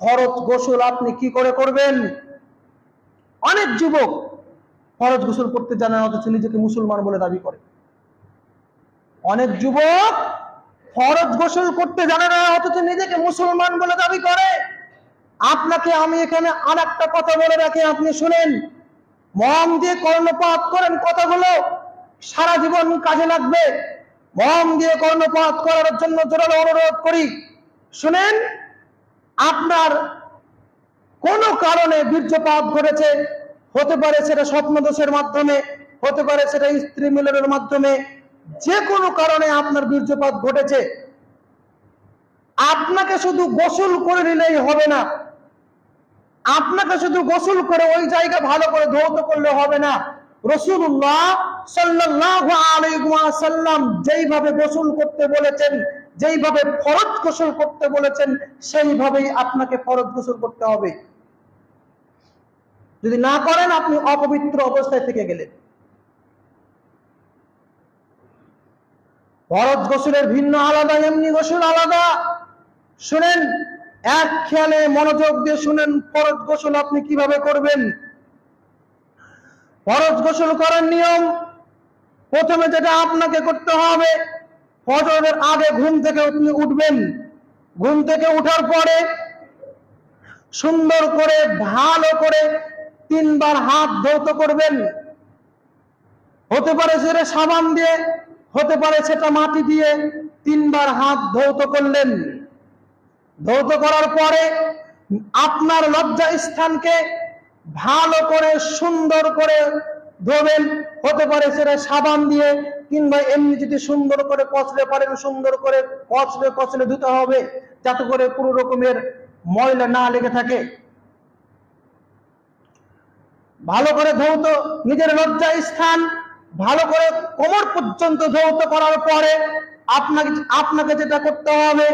ফরজ গোসল আপনি কি করে করবেন? অনেক যুবক ফরজ গোসল করতে জানে না, অথচ নিজেকে মুসলমান বলে দাবি করে। অনেক যুবক ফরজ গোসল করতে জানে না, অথচ নিজেকে মুসলমান বলে দাবি করে। আপনাকে আমি এখানে আর একটা কথা বলে রাখি, আপনি শুনেন। মম দিয়ে কর্ণপাত করেন কথাগুলো, সারা জীবন কাজে লাগবে। মম দিয়ে কর্ণপাত করার জন্য জোরালো অনুরোধ করি। শুনেন? আপনার কোন কারণে বীর্যপাত ঘটেছে? হতে পারে সেটা স্বপ্নদোষের মাধ্যমে, হতে পারে সেটা স্ত্রী মিলনের মাধ্যমে, যে কোনো কারণে আপনার বীর্যপাত ঘটেছে। আপনাকে শুধু গোসল করে নিলেই হবে না। আপনাকে শুধু গোসল করে ওই জায়গা ভালো করে ধৌত করলে হবে না। রসুল্লাহ সাল্লাল্লাহু আলাইহি ওয়াসাল্লাম যেইভাবে গোসল করতে বলেছেন যেইভাবে ফরজ গোসল করতে বলেছেন, সেইভাবেই আপনাকে ফরজ গোসল করতে হবে। যদি না করেন, আপনি অপবিত্র অবস্থায় থেকে গেলেন। ফরজ গোসলের ভিন্ন আলাদা, এমনি গোসল আলাদা। শুনেন, এক খেয়ালে মনোযোগ দিয়ে শুনেন, ফরজ গোসল আপনি কীভাবে করবেন। ফরজ গোসল করার নিয়ম, প্রথমে যেটা আপনাকে করতে হবে ফজরের আগে ঘুম থেকে আপনি উঠবেন। ঘুম থেকে উঠার পরে সুন্দর করে ভালো করে তিনবার হাত ধৌত করবেন। হতে পারে সেটা সাবান দিয়ে, হতে পারে সেটা মাটি দিয়ে তিনবার হাত ধৌত করলেন। ধৌত করার পরে আপনার লজ্জা স্থানকে ভালো করে সুন্দর করে ধোবেন হতে পারে সেটা সাবান দিয়ে কিংবা এমনি যদি সুন্দর করে কচলে পারেন, সুন্দর করে কচলে কচলে ধুতে হবে যাতে করে কোনো রকমের ময়লা না লেগে থাকে। ভালো করে ধৌত, নিজের লজ্জা স্থান, ভালো করে কোমর পর্যন্ত ধৌত করার পরে আপনাকে আপনাকে যেটা করতে হবে,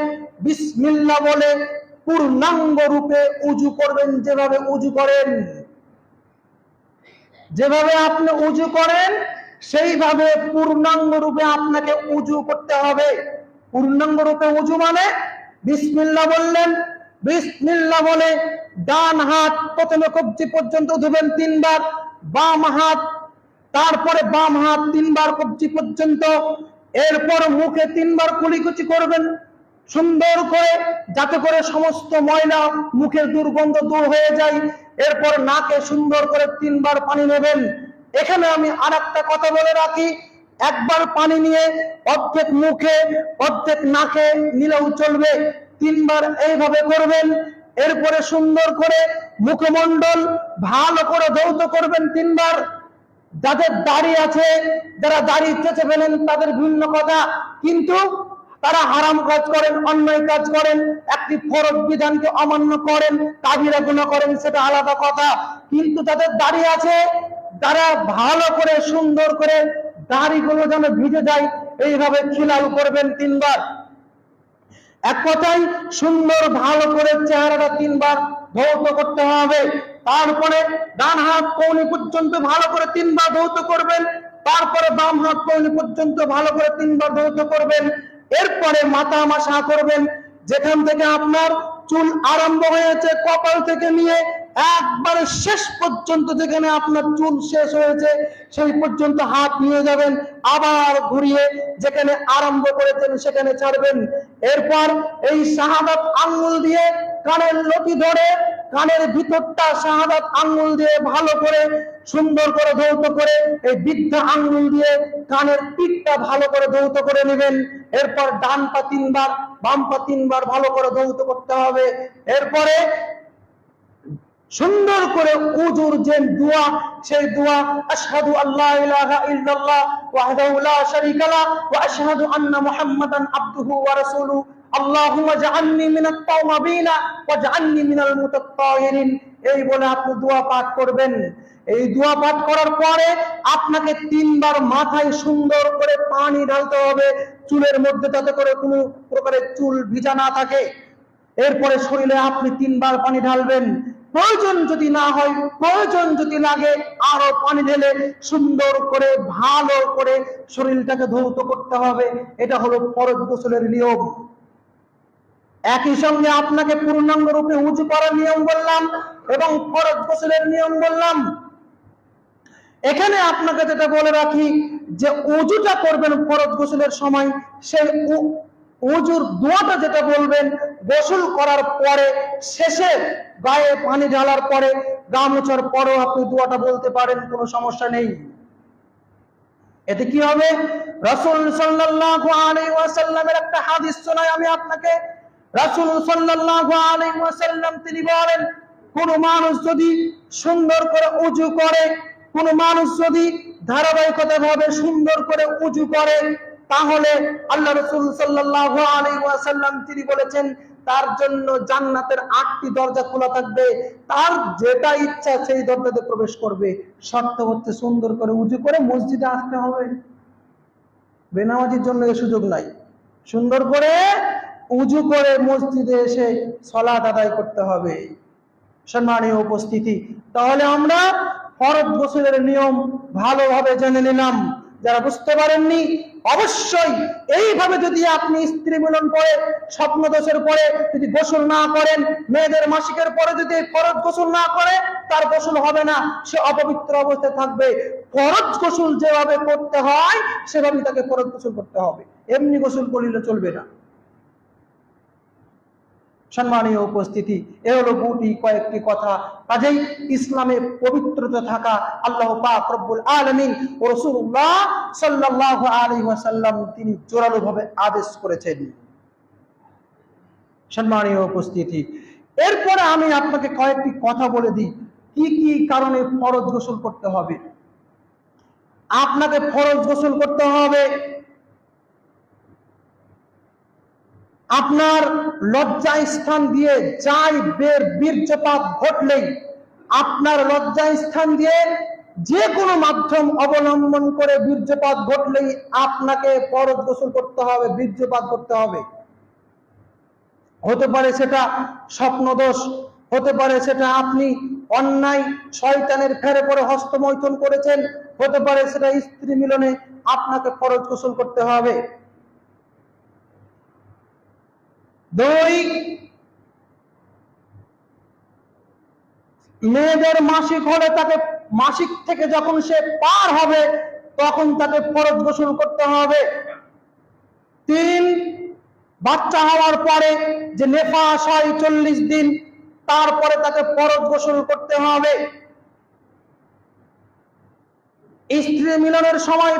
বিসমিল্লা বলে পূর্ণাঙ্গ রূপে উজু করবেন, যেভাবে উজু করেন। যেভাবে আপনি উজু করেন, সেইভাবে পূর্ণাঙ্গ রূপে আপনাকে উজু করতে হবে। পূর্ণাঙ্গ রূপে উজু মানে বিসমিল্লা বললেন, বিসমিল্লা বলে ডান হাত প্রথমে কবজি পর্যন্ত ধুবেন তিনবার, বাম হাত, তারপরে বাম হাত তিনবার কবজি পর্যন্ত, এরপর মুখে তিনবার কুলিকুচি করবেন। সুন্দর করে, যাতে করে সমস্ত ময়লা মুখের দুর্গন্ধ দূর হয়ে যায়। এরপর নাকে সুন্দর করে তিনবার পানি নেবেন। এখানে আমি আর একটা কথা বলে রাখি, একবার পানি নিয়ে অর্ধেক মুখে, অর্ধেক নাকে নিলেও চলবে। তিনবার এইভাবে করবেন, এরপরে সুন্দর করে মুখমণ্ডল ভালো করে ধৌত করবেন তিনবার। যাদের দাড়ি আছে, যারা দাড়ি চেঁচে ফেলেন, তাদের ভিন্ন কথা। কিন্তু তারা হারাম কাজ করেন, অন্যায় কাজ করেন, একটি ফরজ বিধানকে অমান্য করেন কাবিরা গুণা করেন, সেটা আলাদা কথা। কিন্তু তাদের দাড়ি আছে, তারা ভালো করে, সুন্দর করে দাড়িগুলো যেন ভিজে যায়, এইভাবে খিলাল করবেন তিনবার। এক কথায়, সুন্দর, ভালো করে চেহারাটা তিনবার ধৌত করতে হবে। তারপরে ডান হাত কৌনি পর্যন্ত ভালো করে তিনবার ধৌত করবেন, তারপরে বাম হাত কৌনি পর্যন্ত ভালো করে তিনবার ধৌত করবেন। এরপরে মাথা মাসা করবেন। যেখান থেকে আপনার চুল আরম্ভ হয়েছে, কপাল থেকে নিয়ে একবারে শেষ পর্যন্ত যেখানে আপনার চুল শেষ হয়েছে, সেই পর্যন্ত হাত নিয়ে যাবেন, আবার ঘুরিয়ে যেখানে আরম্ভ করেছেন সেখানে ছাড়বেন। এরপর এই শাহাদাত আঙ্গুল দিয়ে কানের লতি ধরে কানের ভিতরটা শাহাদাত আঙ্গুল দিয়ে ভালো করে, সুন্দর করে ধৌত করে, এই বৃদ্ধা আঙ্গুল দিয়ে কানের পিঠটা ভালো করে ধৌত করে নেবেন। এরপর ডান পা তিনবার বাম পা তিনবার ভালো করে ধৌত করতে হবে। এরপরে সুন্দর করে উজুর যে দোয়া, সেই দোয়া, আশহাদু আল্লাহ ইলাহা ইল্লাল্লাহ ওয়াহদাহু লা শারীকা লা ওয়া আশহাদু আন্না মুহাম্মাদান আবদুহু ওয়া রাসূলুহু। এই বলে আপনি দোয়া পাঠ করবেন। এই দোয়া পাঠ করার পরে আপনাকে তিনবার মাথায় সুন্দর করে পানি ঢালতে হবে। চুলের মধ্যে যাতে করে কোনো প্রকারের চুল ভিজা না থাকে। এরপরে শরীরে আপনি তিনবার পানি ঢালবেন। প্রয়োজন যদি না হয়, প্রয়োজন যদি লাগে, আরও পানি ঢেলে সুন্দর করে, ভালো করে শরীরটাকে ধৌত করতে হবে। এটা হলো ফরজ গোসলের নিয়ম। একই সঙ্গে আপনাকে পূর্ণাঙ্গ রূপে উঁচু করার নিয়ম বললাম এবং ফরজ গোসলের নিয়ম বললাম। এখানে আপনাকে যেটা বলে রাখি যে উজুটা করবেন ফরজ গোসলের সময়, সেই উজুর দোয়াটা যেটা বলবেন, গোসল করার পরে শেষে গায়ে পানি ঢালার পরে গা মোছার পরেও আপনি দোয়াটা বলতে পারেন, কোনো সমস্যা নেই। এতে কি হবে? রাসূল সাল্লাল্লাহু আলাইহি ওয়াসাল্লামের একটা হাদিস শোনাই আমি আপনাকে। রাসূল ওয়াসাল্লাম তিনি বলেন, কোন মানুষ যদি সুন্দর করে উজু করে, কোন মানুষ যদি ধারাবাহিকতা ভাবে সুন্দর করে উজু করে, তাহলে আল্লাহ রাসূল সাল্লাল্লাহু আলাইহি ওয়াসাল্লাম তিনি বলেছেন, তার জন্য জান্নাতের আটটি দরজা খোলা থাকবে। তার যেটা ইচ্ছা সেই দরজাতে প্রবেশ করবে। শর্ত হচ্ছে সুন্দর করে উঁচু করে মসজিদে আসতে হবে। বেনামাজির জন্য এ সুযোগ নাই। সুন্দর করে উজু করে মসজিদে এসে সলাত আদায় করতে হবে। সম্মানীয় উপস্থিতি, তাহলে আমরা ফরজ গোসলের নিয়ম ভালোভাবে জেনে নিলাম। যারা বুঝতে পারেননি, অবশ্যই এইভাবে যদি আপনি স্ত্রী মিলন পরে স্বপ্ন দোষের পরে যদি গোসল না করেন, মেয়েদের মাসিকের পরে যদি ফরজ গোসল না করে, তার গোসল হবে না। সে অপবিত্র অবস্থায় থাকবে। ফরজ গোসল যেভাবে করতে হয়, সেভাবেই তাকে ফরজ গোসল করতে হবে। এমনি গোসল করলে চলবে না। সম্মানীয় উপস্থিতি, এ হলো গুটি কয়েকটি কথা। কাজেই ইসলামে পবিত্রতা থাকা আল্লাহ পাক রব্বুল আলামিন ও রাসূলুল্লাহ সাল্লাল্লাহু আলাইহি ওয়াসাল্লাম তিনি জোরালো ভাবে আদেশ করেছেন। সম্মানীয় উপস্থিতি, এরপরে আমি আপনাকে কয়েকটি কথা বলে দিই। কি কি কারণে ফরজ গোসল করতে হবে? আপনাকে ফরজ গোসল করতে হবে। আপনার লজ্জা স্থান দিয়ে যাই বের বীর্যপাত ঘটলেই, আপনার লজ্জা স্থান দিয়ে যে কোনো মাধ্যম অবলম্বন করে বীর্যপাত ঘটলেই আপনাকে ফরজ গোসল করতে হবে, বীর্যপাত করতে হবে। হতে পারে সেটা স্বপ্নদোষ, হতে পারে সেটা আপনি অন্যায় শয়তানের ফেরে পরে হস্তমৈথন করেছেন, হতে পারে সেটা স্ত্রী মিলনে আপনাকে ফরজ গোসল করতে হবে। দুই মেয়েদের মাসিক হলে তাকে মাসিক থেকে যখন সে পার হবে, তখন তাকে ফরজ গোসল করতে হবে। তিন, বাচ্চা হওয়ার পরে যে নেফাস হয় চল্লিশ দিন, তারপরে তাকে ফরজ গোসল করতে হবে। স্ত্রী মিলনের সময়,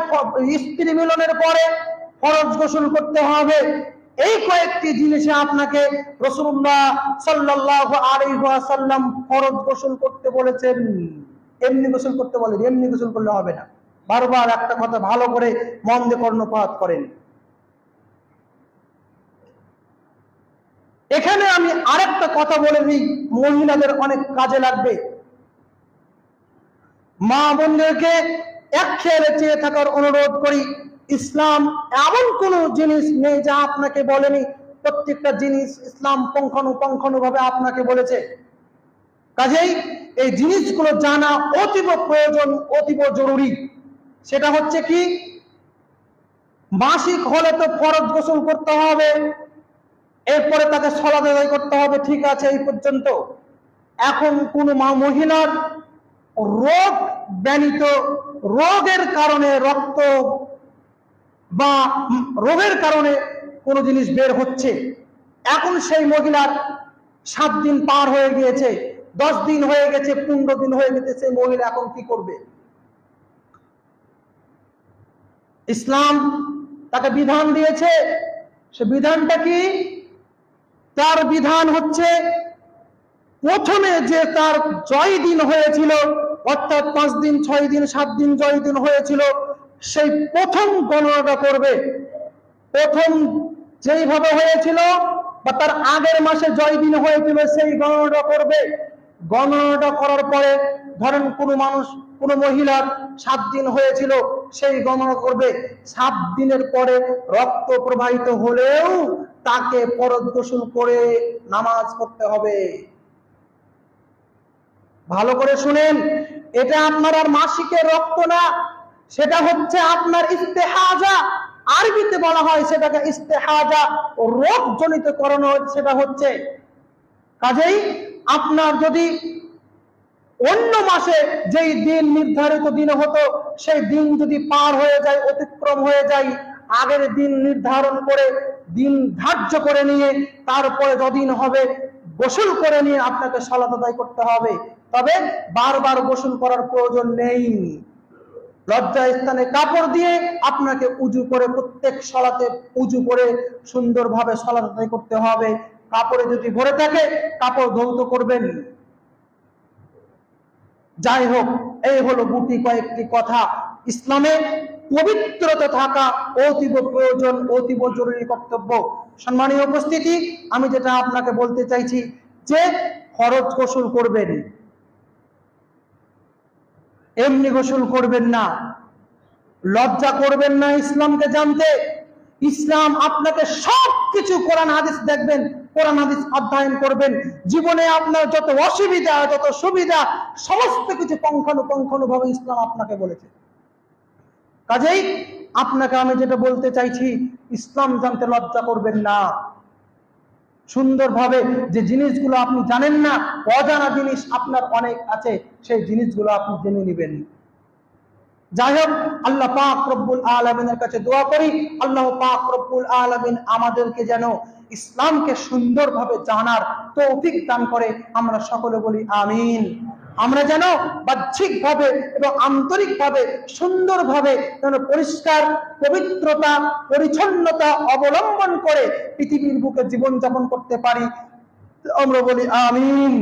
স্ত্রী মিলনের পরে ফরজ গোসল করতে হবে। এই কয়েকটি জিনিসে আপনাকে রসুল্লাহ সাল্লাহ আলাইসাল্লাম ফরজ গোসল করতে বলেছেন। এমনি গোসল করতে বলেন, এমনি গোসল করলে হবে না। বারবার একটা কথা ভালো করে মন দিয়ে কর্ণপাত করেন। এখানে আমি আরেকটা কথা বলে দিই, মহিলাদের অনেক কাজে লাগবে। মা বোনদেরকে এক খেয়ালে চেয়ে থাকার অনুরোধ করি। ইসলাম এমন কোন জিনিস নেই যা আপনাকে বলেনি। প্রত্যেকটা জিনিস ইসলাম পঙ্খানুপঙ্খানু ভাবে আপনাকে বলেছে। কাজেই এই জিনিসগুলো জানা অতীব প্রয়োজন, অতীব জরুরি। সেটা হচ্ছে কি, মাসিক হলে তো ফরজ গোসল করতে হবে, এরপরে তাকে সলাদ আদায় করতে হবে, ঠিক আছে, এই পর্যন্ত। এখন কোন মহিলার রোগ ব্যানিত রোগের কারণে রক্ত বা রোগের কারণে কোনো জিনিস বের হচ্ছে। এখন সেই মহিলার সাত দিন পার হয়ে গিয়েছে, দশ দিন হয়ে গেছে, পনেরো দিন হয়ে গেছে, সেই মহিলা এখন কি করবে? ইসলাম তাকে বিধান দিয়েছে। সে বিধানটা কি? তার বিধান হচ্ছে প্রথমে যে তার জয় দিন হয়েছিল, অর্থাৎ পাঁচ দিন, ছয় দিন, সাত দিন জয় দিন হয়েছিল সেই প্রথম গণনাটা করবে। প্রথম যেইভাবে হয়েছিল বা তার আগের মাসে জয় দিন হয়েছিল সেই গণনাটা করবে। গণনাটা করার পরে ধরেন কোনো মানুষ, কোনো মহিলার সাত দিন হয়েছিল, সেই গণনা করবে। সাত দিনের পরে রক্ত প্রবাহিত হলেও তাকে পরদ গোসল করে নামাজ পড়তে হবে। ভালো করে শুনেন, এটা আপনার আর মাসিকের রক্ত না সেটা হচ্ছে আপনার ইস্তেহাজা। আরবিতে বলা হয় সেটাকে ইস্তেহাজা। রোগ জনিত করানো সেটা হচ্ছে কাজেই আপনার যদি অন্য মাসে যেই দিন নির্ধারিত দিন হতো, সেই দিন যদি পার হয়ে যায়, অতিক্রম হয়ে যায়, আগের দিন নির্ধারণ করে, দিন ধার্য করে নিয়ে, তারপরে যদিন হবে, গোসল করে নিয়ে আপনাকে সলাত করতে হবে। তবে বারবার গোসল করার প্রয়োজন নেই। লজ্জা স্থানে কাপড় দিয়ে আপনাকে উজু করে প্রত্যেক সলাতে উজু করে সুন্দরভাবে আদায় করতে হবে। কাপড়ে যদি ভরে থাকে, কাপড় ধৌত করবেন। যাই হোক, এই হলো গুটি কয়েকটি কথা। ইসলামে পবিত্রতা থাকা অতীব প্রয়োজন, অতীব জরুরি কর্তব্য। সম্মানীয় উপস্থিতি, আমি যেটা আপনাকে বলতে চাইছি যে খরচ গোসল করবেন। এমনি গোসল করবেন না। লজ্জা করবেন না ইসলামকে জানতে। ইসলাম আপনাকে সব কিছু কোরআন হাদিস দেখবেন, কোরআন হাদিস অধ্যয়ন করবেন। জীবনে আপনার যত অসুবিধা, যত সুবিধা, সমস্ত কিছু পঙ্খানুপঙ্খানু ভাবে ইসলাম আপনাকে বলেছে। কাজেই আপনাকে আমি যেটা বলতে চাইছি, ইসলাম জানতে লজ্জা করবেন না। সুন্দরভাবে যে জিনিসগুলো আপনি জানেন না, অজানা জিনিস আপনার অনেক আছে, সেই জিনিসগুলো আপনি জেনে নেবেন। যাই হোক, আল্লাহ পাক রব্বুল আলমিনের কাছে দোয়া করি, আল্লাহ পাক রব্বুল আলমিন আমাদেরকে যেন ইসলামকে সুন্দরভাবে জানার তৌফিক দান করে, আমরা সকলে বলি আমিন। আমরা যেন বাহ্যিকভাবে এবং আন্তরিকভাবে সুন্দরভাবে যেন পরিষ্কার, পবিত্রতা, পরিচ্ছন্নতা অবলম্বন করে পৃথিবীর বুকে জীবনযাপন করতে পারি। আমরা বলি আমিন।